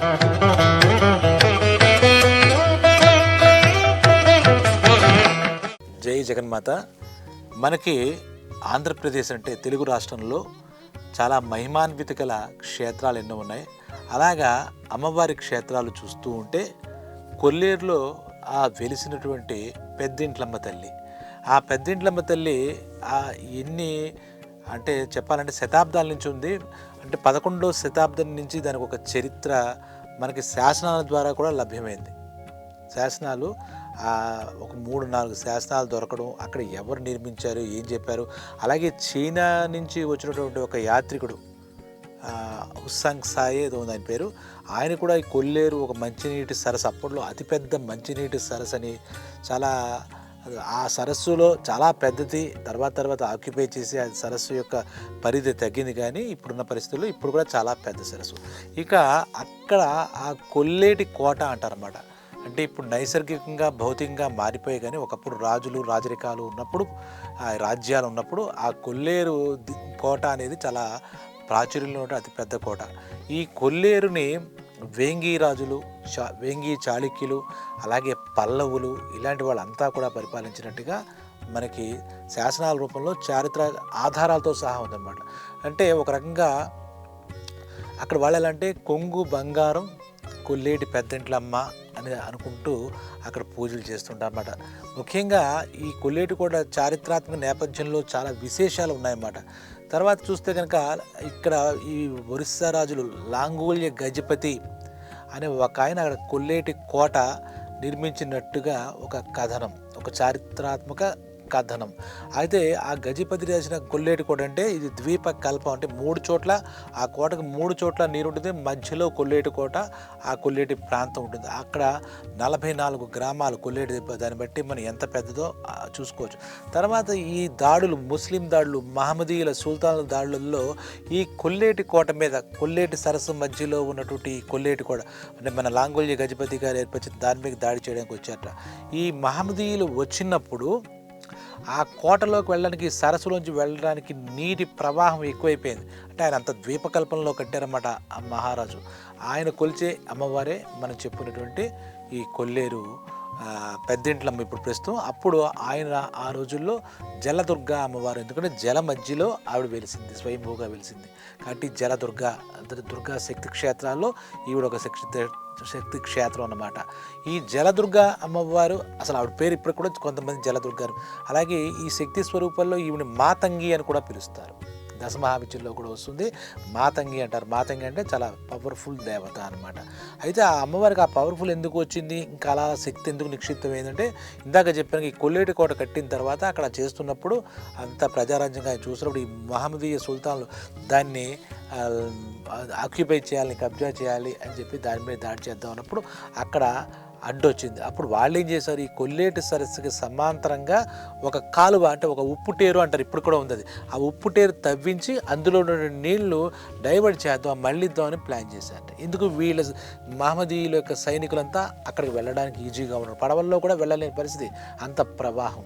జై జగన్మాత. మనకి ఆంధ్రప్రదేశ్ అంటే తెలుగు రాష్ట్రంలో చాలా మహిమాన్విత గల క్షేత్రాలు ఎన్నో ఉన్నాయి. అలాగా అమ్మవారి క్షేత్రాలు చూస్తూ ఉంటే కొల్లేరులో ఆ వెలిసినటువంటి పెద్దింట్లమ్మ తల్లి. ఆ పెద్దింట్లమ్మ తల్లి ఆ ఎన్ని అంటే చెప్పాలంటే శతాబ్దాల నుంచి ఉంది. అంటే పదకొండో శతాబ్దం నుంచి దానికి ఒక చరిత్ర మనకి శాసనాల ద్వారా కూడా లభ్యమైంది. శాసనాలు ఒక మూడు నాలుగు శాసనాలు దొరకడం అక్కడ ఎవరు నిర్మించారు ఏం చెప్పారు అలాగే చైనా నుంచి వచ్చినటువంటి ఒక యాత్రికుడు హుస్సాంగ్ సాయే ఏదో ఉంది ఆయన పేరు ఆయన కూడా ఈ కొల్లేరు ఒక మంచినీటి సరస్సు అప్పట్లో అతిపెద్ద మంచినీటి సరస్సు అని చాలా ఆ సరస్సులో చాలా పెద్దది తర్వాత తర్వాత ఆక్యుపై చేసి ఆ సరస్సు యొక్క పరిధి తగ్గింది కానీ ఇప్పుడున్న పరిస్థితుల్లో ఇప్పుడు కూడా చాలా పెద్ద సరస్సు. ఇక అక్కడ ఆ కొల్లేటి కోట అంటారన్నమాట. అంటే ఇప్పుడు నైసర్గికంగా భౌతికంగా మారిపోయి కానీ ఒకప్పుడు రాజులు రాజరికాలు ఉన్నప్పుడు ఆ రాజ్యాలు ఉన్నప్పుడు ఆ కొల్లేరు కోట అనేది చాలా ప్రాచుర్యంలో ఉండే అతి పెద్ద కోట. ఈ కొల్లేరుని వేంగి రాజులు చా వేంగి చాళుక్యులు అలాగే పల్లవులు ఇలాంటి వాళ్ళంతా కూడా పరిపాలించినట్టుగా మనకి శాసనాల రూపంలో చారిత్ర ఆధారాలతో సహా ఉందన్నమాట. అంటే ఒక రకంగా అక్కడ వాళ్ళు ఎలా అంటే కొంగు బంగారం కొల్లేటి పెద్దంట్లమ్మ అని అనుకుంటూ అక్కడ పూజలు చేస్తుంటారన్నమాట. ముఖ్యంగా ఈ కొల్లేటి కూడా చారిత్రాత్మక నేపథ్యంలో చాలా విశేషాలు ఉన్నాయన్నమాట. తర్వాత చూస్తే కనుక ఇక్కడ ఈ ఒరిస్సా రాజులు లాంగూల్య గజపతి అనే ఒక ఆయన అక్కడ కొల్లేటి కోట నిర్మించినట్టుగా ఒక కథనం ఒక చారిత్రాత్మక కథనం అయితే ఆ గజపతి రాసిన కొల్లేటి కోట అంటే ఇది ద్వీప కల్పం. అంటే మూడు చోట్ల ఆ కోటకు మూడు చోట్ల నీరు ఉంటుంది మధ్యలో కొల్లేటి కోట ఆ కొల్లేటి ప్రాంతం ఉంటుంది. అక్కడ నలభై నాలుగు గ్రామాలు కొల్లేటి దాన్ని బట్టి మనం ఎంత పెద్దదో చూసుకోవచ్చు. తర్వాత ఈ దాడులు ముస్లిం దాడులు మహమ్మదీయుల సుల్తానుల దాడులలో ఈ కొల్లేటి కోట మీద కొల్లేటి సరస్సు మధ్యలో ఉన్నటువంటి ఈ కొల్లేటి కోట అంటే మన లాంగోల్య గజపతి గారు ఏర్పరిచిన దాని మీద దాడి చేయడానికి వచ్చారట. ఈ మహమ్మదీయులు వచ్చినప్పుడు ఆ కోటలోకి వెళ్ళడానికి సరస్సులోంచి వెళ్ళడానికి నీటి ప్రవాహం ఎక్కువైపోయింది. అంటే ఆయన అంత ద్వీపకల్పంలో కట్టారన్నమాట ఆ మహారాజు. ఆయన కొలిచే అమ్మవారే మనం చెప్పుకున్నటువంటి ఈ కొల్లేరు పెద్దింట్లమ్మ ఇప్పుడు ప్రస్తుతం. అప్పుడు ఆయన ఆ రోజుల్లో జలదుర్గ అమ్మవారు. ఎందుకంటే జల మధ్యలో ఆవిడ వెలిసింది స్వయంభూగా వెలిసింది. కాబట్టి జలదుర్గ అంటే దుర్గా శక్తి క్షేత్రాల్లో ఈవిడ ఒక శక్తి శక్తి క్షేత్రం అన్నమాట. ఈ జలదుర్గ అమ్మవారు అసలు ఆవిడ పేరు ఇప్పుడు కూడా కొంతమంది జలదుర్గారు అలాగే ఈ శక్తి స్వరూపంలో ఈవిని మాతంగి అని కూడా పిలుస్తారు. దశమహావిద్యలో కూడా వస్తుంది. మాతంగి అంటారు. మాతంగి అంటే చాలా పవర్ఫుల్ దేవత అనమాట అయితే ఆ అమ్మవారికి ఆ పవర్ఫుల్ ఎందుకు వచ్చింది? ఇంకా అలా శక్తి ఎందుకు నిక్షిప్తమైందంటే ఇందాక చెప్పాను ఈ కొల్లేటి కోట కట్టిన తర్వాత అక్కడ చేస్తున్నప్పుడు అంత ప్రజారాజ్యంగా చూసినప్పుడు ఈ మహమ్మదీయ సుల్తాన్లు దాన్ని ఆక్యుపై చేయాలి కబ్జా చేయాలి అని చెప్పి దాని మీద దాడి చేద్దాం అన్నప్పుడు అక్కడ అడ్డొచ్చింది. అప్పుడు వాళ్ళు ఏం చేశారు? ఈ కొల్లేటి సరస్సుకి సమాంతరంగా ఒక కాలువ అంటే ఒక ఉప్పుటేరు అంటారు. ఇప్పుడు కూడా ఉంది ఆ ఉప్పుటేరు తవ్వించి అందులో ఉన్న నీళ్ళు డైవర్ట్ చేద్దాం మళ్ళిద్దాం అని ప్లాన్ చేశారట. ఎందుకు వీళ్ళ మహమ్మదీయుల యొక్క సైనికులంతా అక్కడికి వెళ్ళడానికి ఈజీగా ఉన్నారు. పడవల్లో కూడా వెళ్ళలేని పరిస్థితి. అంత ప్రవాహం.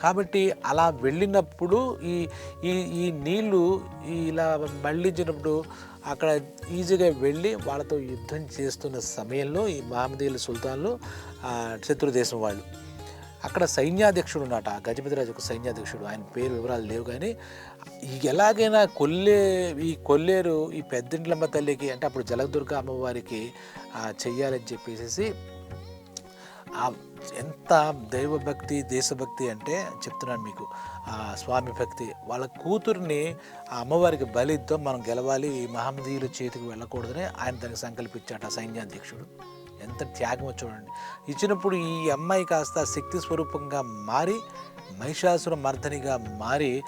కాబట్టి అలా వెళ్ళినప్పుడు ఈ ఈ ఈ నీళ్ళు ఇలా మళ్ళించినప్పుడు అక్కడ ఈజీగా వెళ్ళి వాళ్ళతో యుద్ధం చేస్తున్న సమయంలో ఈ మహమ్మదీయుల సుల్తాన్లు శత్రుదేశం దేశం వాళ్ళు. అక్కడ సైన్యాధ్యక్షుడు ఉన్నట గజపతిరాజు ఒక సైన్యాధ్యక్షుడు. ఆయన పేరు వివరాలు లేవు కానీ ఎలాగైనా కొల్లే ఈ కొల్లేరు ఈ పెద్దింట్లమ్మ తల్లికి అంటే అప్పుడు జలదుర్గ అమ్మవారికి చెయ్యాలని చెప్పేసి ఎంత దైవభక్తి దేశభక్తి అంటే చెప్తున్నాను మీకు. ఆ స్వామి భక్తి వాళ్ళ కూతుర్ని ఆ అమ్మవారికి బలిద్దాం మనం గెలవాలి ఈ మహమ్మదీయుల చేతికి వెళ్ళకూడదని ఆయన దానికి సంకల్పించాట సైన్యాధ్యక్షుడు. ఎంత త్యాగం చూడండి. ఇచ్చినప్పుడు ఈ అమ్మాయి కాస్త శక్తి స్వరూపంగా మారి మహిషాసుర మర్దనిగా మారి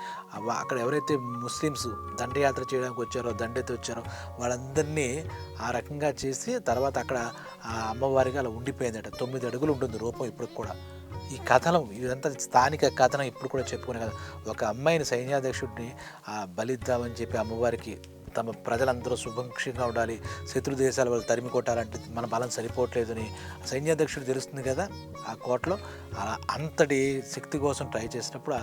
అక్కడ ఎవరైతే ముస్లిమ్స్ దండయాత్ర చేయడానికి వచ్చారో దండెత్తి వచ్చారో వాళ్ళందరినీ ఆ రకంగా చేసి తర్వాత అక్కడ ఆ అమ్మవారిగా అలా ఉండిపోయిందట. తొమ్మిది అడుగులు ఉంటుంది రూపం ఇప్పుడు కూడా. ఈ కథనం ఇదంతా స్థానిక కథనం ఇప్పుడు కూడా చెప్పుకునే కదా ఒక అమ్మాయిని సైన్యాధ్యక్షుడిని ఆ బలిద్దామని చెప్పి అమ్మవారికి తమ ప్రజలందరూ శుభంక్షంగా ఉండాలి. శత్రు దేశాల వాళ్ళు తరిమి కొట్టాలంటే మన బలం సరిపోవట్లేదని సైన్యాధ్యక్షుడు తెలుస్తుంది కదా ఆ కోటలో అలా అంతటి శక్తి కోసం ట్రై చేసినప్పుడు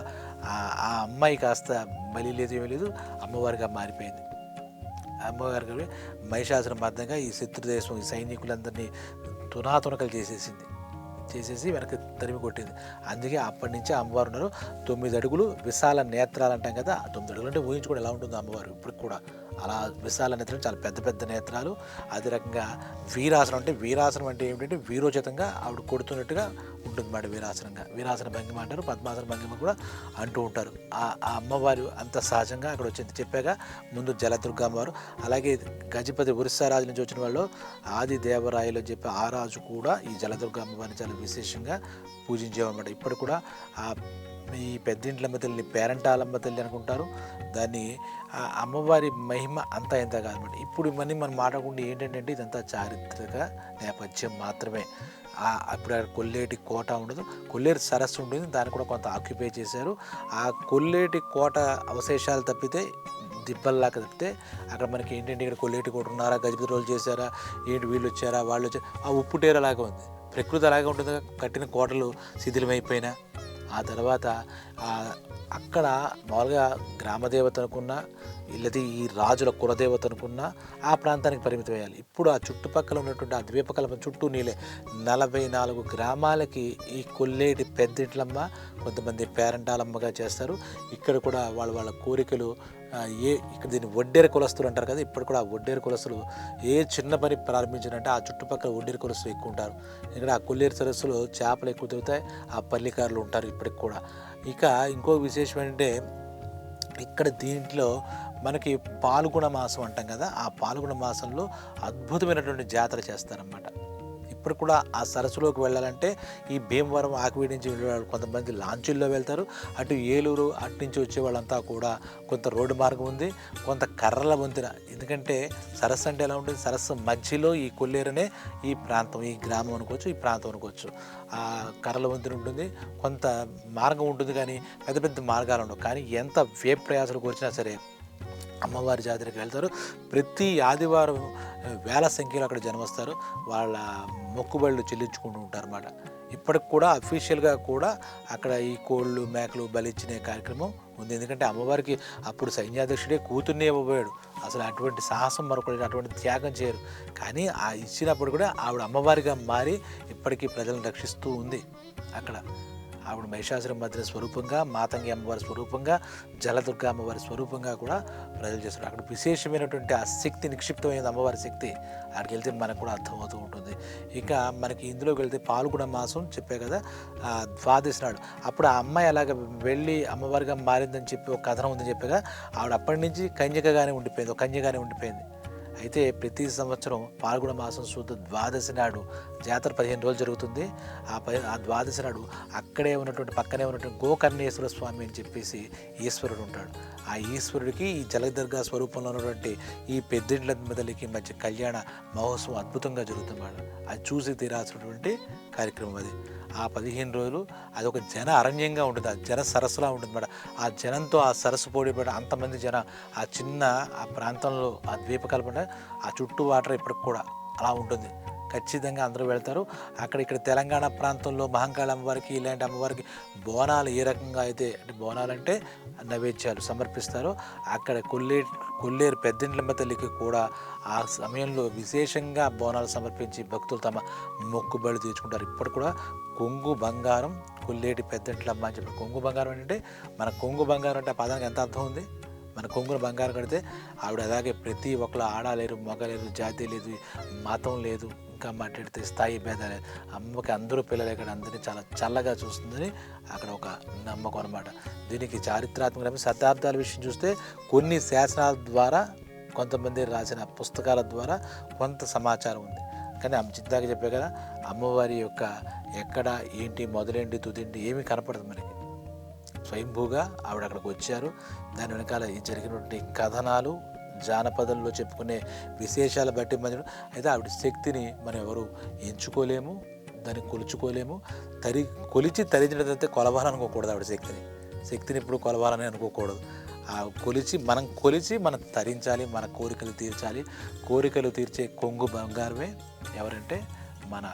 ఆ- అమ్మాయి కాస్త బలి లేదు ఏమీ లేదు. అమ్మవారిగా మారిపోయింది. అమ్మవారికి మహిషాసుర మధ్యంగా ఈ శత్రుదేశం ఈ సైనికులందరినీ తునాతునకలు చేసేసింది. చేసేసి వెనక్కి తరిమి కొట్టింది. అందుకే అప్పటి నుంచి అమ్మవారు ఉన్నారు. తొమ్మిది అడుగులు విశాల నేత్రాలు అంటాం కదా తొమ్మిది అడుగులు అంటే ఊహించుకోవడం ఎలా ఉంటుందో అమ్మవారు? ఇప్పటికి కూడా అలా విశాల నేత్రాలు చాలా పెద్ద పెద్ద నేత్రాలు. అదే రకంగా వీరాసనం అంటే వీరాసనం అంటే ఏమిటంటే వీరోచితంగా ఆవిడ కొడుతున్నట్టుగా ఉంటుంది మాట వీరాసనంగా. వీరాసన భంగిమ అంటారు పద్మాసన భంగిమ కూడా అంటూ ఉంటారు. ఆ ఆ అమ్మవారు అంత సహజంగా అక్కడ వచ్చింది చెప్పాక ముందు జలదుర్గ అమ్మవారు అలాగే గజపతి ఒరిస్సా రాజు నుంచి వచ్చిన వాళ్ళు ఆది దేవరాయలు చెప్పే చెప్పి ఆ రాజు కూడా ఈ జలదుర్గ అమ్మవారిని చాలా విశేషంగా పూజించేవన్నమాట ఇప్పుడు కూడా ఆ ఈ పెద్దింట్లమ్మ తల్లిని పేరంటాలమ్మ తల్లి అనుకుంటారు దాన్ని ఆ అమ్మవారి మహిమ అంతా ఎంత కాదనమాట. ఇప్పుడు ఇవన్నీ మనం మాట్లాడకుండా ఏంటంటే ఇదంతా చారిత్రక నేపథ్యం మాత్రమే. అప్పుడు కొల్లేటి కోట ఉండదు. కొల్లేరు సరస్సు ఉంటుంది. దాన్ని కూడా కొంత ఆక్యుపై చేశారు. ఆ కొల్లేటి కోట అవశేషాలు తప్పితే దిబ్బల్లాగా తప్పితే అక్కడ మనకి ఏంటంటే ఇక్కడ కొల్లేటి కోట ఉన్నారా గజపతి రోజులు చేశారా ఏంటి వీళ్ళు వచ్చారా వాళ్ళు వచ్చారా ఆ ఉప్పుటేరలాగా ఉంది. ప్రకృతి అలాగే ఉంటుంది. కట్టిన కోటలు శిథిలమైపోయినా ఆ తర్వాత అక్కడ మామూలుగా గ్రామదేవత అనుకున్నా ఇల్లది ఈ రాజుల కులదేవత అనుకున్నా ఆ ప్రాంతానికి పరిమితం అయ్యాలి. ఇప్పుడు ఆ చుట్టుపక్కల ఉన్నటువంటి ఆ ద్వీపకల్పం చుట్టూ నీలే నలభై నాలుగు గ్రామాలకి ఈ కొల్లేటి పెద్దింట్లమ్మ కొంతమంది పేరంటాలమ్మగా చేస్తారు. ఇక్కడ కూడా వాళ్ళ వాళ్ళ కోరికలు ఏ ఇక్కడ దీన్ని వడ్డేరు కులస్తులు అంటారు కదా ఇప్పుడు కూడా ఆ వడ్డేరు కులస్తులు ఏ చిన్న పని ప్రారంభించారంటే ఆ చుట్టుపక్కల వడ్డేరు కులస్తులు ఎక్కువ ఉంటారు. ఇక్కడ ఆ కొల్లేరు సరస్సులో చేపలు ఎక్కువ దొరుకుతాయి ఆ పల్లికారులు ఉంటారు ఇప్పటికి కూడా. ఇక ఇంకో విశేషం ఏంటంటే ఇక్కడ దీంట్లో మనకి పాల్గొన మాసం అంటాం కదా ఆ పాల్గొన మాసంలో అద్భుతమైనటువంటి జాతర చేస్తారన్నమాట. ఇప్పుడు కూడా ఆ సరస్సులోకి వెళ్ళాలంటే ఈ భీమవరం ఆకువీడి నుంచి వెళ్ళే వాళ్ళు కొంతమంది లాంచీల్లో వెళ్తారు. అటు ఏలూరు అటు నుంచి వచ్చే వాళ్ళంతా కూడా కొంత రోడ్డు మార్గం ఉంది కొంత కర్రల వంతెన. ఎందుకంటే సరస్సు అంటే ఎలా ఉంటుంది? సరస్సు మధ్యలో ఈ కొల్లేరనే ఈ ప్రాంతం ఈ గ్రామం అనుకోవచ్చు ఈ ప్రాంతం అనుకోవచ్చు. ఆ కర్రల వంతెన ఉంటుంది కొంత మార్గం ఉంటుంది కానీ పెద్ద పెద్ద మార్గాలు ఉండవు. కానీ ఎంత వే ప్రయాసాలకు వచ్చినా సరే అమ్మవారి జాతరకి వెళ్తారు. ప్రతి ఆదివారం వేల సంఖ్యలో అక్కడ జన్మస్తారు వాళ్ళ మొక్కుబళ్ళు చెల్లించుకుంటూ ఉంటారు అన్నమాట ఇప్పటికి కూడా అఫీషియల్గా కూడా అక్కడ ఈ కోళ్ళు మేకలు బలిచ్చిన కార్యక్రమం ఉంది. ఎందుకంటే అమ్మవారికి అప్పుడు సైన్యాధ్యక్షుడే కూతుర్నే ఇవ్వబోయాడు. అసలు అటువంటి సాహసం మరొకటి అటువంటి త్యాగం చేయరు. కానీ ఆ ఇచ్చినప్పుడు కూడా ఆవిడ అమ్మవారిగా మారి ఇప్పటికీ ప్రజలను రక్షిస్తూ ఉంది అక్కడ. ఆవిడ మహిషాసురం స్వరూపంగా మాతంగి అమ్మవారి స్వరూపంగా జలదుర్గ అమ్మవారి స్వరూపంగా కూడా ప్రజలు చేస్తారు అక్కడ విశేషమైనటువంటి ఆ శక్తి నిక్షిప్తమైన అమ్మవారి శక్తి అక్కడికి వెళ్తే మనకు కూడా అర్థమవుతూ ఉంటుంది. ఇక మనకి ఇందులోకి వెళ్తే పాల్గొన మాసం చెప్పే కదా ద్వాదశి నాడు. అప్పుడు ఆ అమ్మాయి అలాగ వెళ్ళి అమ్మవారిగా మారిందని చెప్పి ఒక కథనం ఉందని చెప్పగా ఆవిడ అప్పటి నుంచి కన్యకగానే ఉండిపోయింది ఒక కన్యగానే ఉండిపోయింది. అయితే ప్రతి సంవత్సరం పాల్గొన మాసం శుద్ధ ద్వాదశి నాడు జాతర పదిహేను రోజులు జరుగుతుంది. ఆ పది ఆ ద్వాదశి నాడు అక్కడే ఉన్నటువంటి పక్కనే ఉన్నటువంటి గోకర్ణేశ్వర స్వామి అని చెప్పేసి ఈశ్వరుడు ఉంటాడు. ఆ ఈశ్వరుడికి ఈ జలదర్గా స్వరూపంలో ఉన్నటువంటి ఈ పెద్దిండ్ల మెదలికి మధ్య కళ్యాణ మహోత్సవం అద్భుతంగా జరుగుతుంది అది చూసి తీరాల్సినటువంటి కార్యక్రమం అది. ఆ పదిహేను రోజులు అది ఒక జన అరణ్యంగా ఉంటుంది. ఆ జన సరస్సులా ఉంటుంది మేడం. ఆ జనంతో ఆ సరస్సు పోటీపడ అంతమంది జన ఆ చిన్న ఆ ప్రాంతంలో ఆ ద్వీపకల్పన ఆ చుట్టూ వాటర్ ఇప్పటికి కూడా అలా ఉంటుంది. ఖచ్చితంగా అందరూ వెళ్తారు. అక్కడ ఇక్కడ తెలంగాణ ప్రాంతంలో మహంకాళ అమ్మవారికి ఇలాంటి అమ్మవారికి బోనాలు ఏ రకంగా అయితే అంటే బోనాలు అంటే నైవేద్యాలు సమర్పిస్తారో. అక్కడ కొల్లేరు కొల్లేరు పెద్దింట్లమ్మ తల్లికి కూడా ఆ సమయంలో విశేషంగా బోనాలు సమర్పించి భక్తులు తమ మొక్కుబడి తీర్చుకుంటారు. ఇప్పుడు కూడా కొంగు బంగారం కొల్లేటి పెద్దంట్లమ్మ అని చెప్పి కొంగు బంగారం అంటే మన కొంగు బంగారం అంటే ఆ పదానికి ఎంత అర్థం ఉంది? మన కొంగున బంగారం కడితే ఆవిడ అలాగే ప్రతి ఒక్కరు ఆడలేరు మగలేరు జాతి లేదు మతం లేదు. ఇంకా మాట్లాడితే స్థాయి భేదాలు అమ్మకి అందరూ పిల్లలు ఇక్కడ అందరినీ చాలా చల్లగా చూస్తుందని అక్కడ ఒక నమ్మకం అనమాట దీనికి చారిత్రాత్మకమైన శతాబ్దాల విషయం చూస్తే కొన్ని శాసనాల ద్వారా కొంతమంది రాసిన పుస్తకాల ద్వారా కొంత సమాచారం ఉంది. కానీ ఆమె చిత్తాక చెప్పే కదా అమ్మవారి యొక్క ఎక్కడ ఏంటి మొదలేంటి తుదింటి ఏమీ కనపడదు మనకి. స్వయంభూగా ఆవిడ అక్కడికి వచ్చారు. దాని వెనకాల ఈ జరిగినటువంటి కథనాలు జానపదంలో చెప్పుకునే విశేషాలు బట్టి మనం అయితే ఆవిడ శక్తిని మనం ఎవరు ఎంచుకోలేము దాన్ని కొలుచుకోలేము. తరి కొలిచి తరించినదైతే కొలవాలనుకోకూడదు ఆవిడ శక్తిని. శక్తిని ఇప్పుడు కొలవాలని అనుకోకూడదు. ఆ కొలిచి మనం కొలిచి మనం తరించాలి మన కోరికలు తీర్చాలి. కోరికలు తీర్చే కొంగు బంగారమే ఎవరంటే మన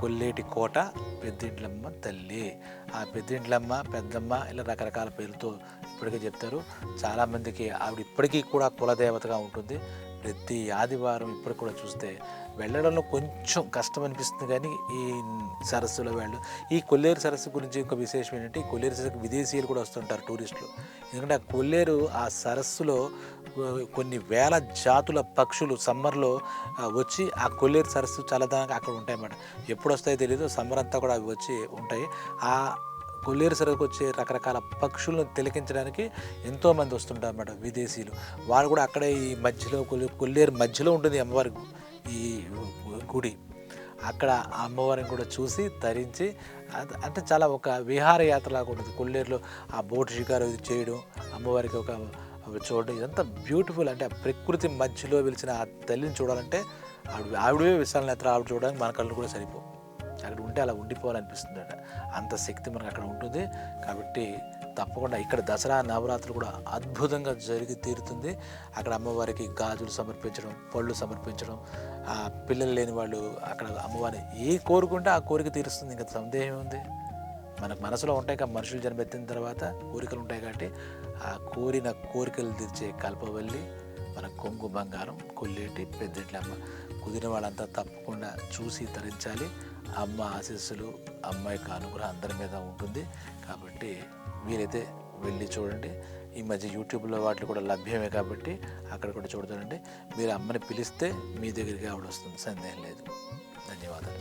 కొల్లేటి కోట పెద్దింట్లమ్మ తల్లి. ఆ పెద్దింట్లమ్మ పెద్దమ్మ ఇలా రకరకాల పేర్లతో ఇప్పటికే చెప్తారు. చాలామందికి ఆవిడ ఇప్పటికీ కూడా కులదేవతగా ఉంటుంది. ప్రతి ఆదివారం ఇప్పటికి కూడా చూస్తే వెళ్ళడంలో కొంచెం కష్టం అనిపిస్తుంది కానీ ఈ సరస్సులో వెళ్ళడం. ఈ కొల్లేరు సరస్సు గురించి ఇంకో విశేషం ఏంటంటే ఈ కొల్లేరు సరస్సు విదేశీయులు కూడా వస్తుంటారు టూరిస్టులు. ఎందుకంటే ఆ కొల్లేరు ఆ సరస్సులో కొన్ని వేల జాతుల పక్షులు సమ్మర్లో వచ్చి ఆ కొల్లేరు సరస్సు చల్లదనంగా అక్కడ ఉంటాయన్నమాట. ఎప్పుడు వస్తాయో తెలియదు సమ్మర్ అంతా కూడా అవి వచ్చి ఉంటాయి. ఆ కొల్లేరు సరస్సుకు వచ్చే రకరకాల పక్షులను తిలకించడానికి ఎంతోమంది వస్తుంటారు అన్నమాట విదేశీయులు. వాళ్ళు కూడా అక్కడే ఈ మధ్యలో కొల్లేరు కొల్లేరు మధ్యలో ఉంటుంది అమ్మవారికి అమ్మవారి ఈ గుడి. అక్కడ అమ్మవారిని కూడా చూసి తరించి అంటే చాలా ఒక విహారయాత్రలాగా ఉంటుంది. కొల్లేరులో ఆ బోటు షికారు చేయడం అమ్మవారికి ఒక చూడడం ఇదంతా బ్యూటిఫుల్. అంటే ఆ ప్రకృతి మధ్యలో వెలిచిన ఆ తల్లిని చూడాలంటే ఆవిడ ఆవిడే విశాల నేత్ర ఆవిడ చూడడానికి మన కళ్ళు కూడా సరిపో అక్కడ ఉంటే అలా ఉండిపోవాలనిపిస్తుంది అంత శక్తి మనకు అక్కడ ఉంటుంది. కాబట్టి తప్పకుండా ఇక్కడ దసరా నవరాత్రులు కూడా అద్భుతంగా జరిగి తీరుతుంది. అక్కడ అమ్మవారికి గాజులు సమర్పించడం పళ్ళు సమర్పించడం ఆ పిల్లలు లేని వాళ్ళు అక్కడ అమ్మవారిని ఏ కోరుకుంటే ఆ కోరిక తీరుస్తుంది. ఇంకా సందేహం ఉంది. మనకు మనసులో ఉంటాయి కదా మనుషులు జన్మెత్తిన తర్వాత కోరికలు ఉంటాయి కాబట్టి ఆ కోరిన కోరికలు తీర్చే కల్పవల్లి మన కొంగు బంగారం కొల్లేటి పెద్దెట్ల అమ్మ. కుదిరిన వాళ్ళంతా తప్పకుండా చూసి తరించాలి. అమ్మ ఆశీస్సులు అమ్మాయి యొక్క అనుగ్రహం అందరి మీద ఉంటుంది. కాబట్టి మీరైతే వెళ్ళి చూడండి. ఈ మధ్య యూట్యూబ్లో వాటిలో కూడా లభ్యమే కాబట్టి అక్కడ కూడా చూడతానండి. మీరు అమ్మని పిలిస్తే మీ దగ్గరికి ఆవిడ వస్తుంది. సందేహం లేదు. ధన్యవాదాలు.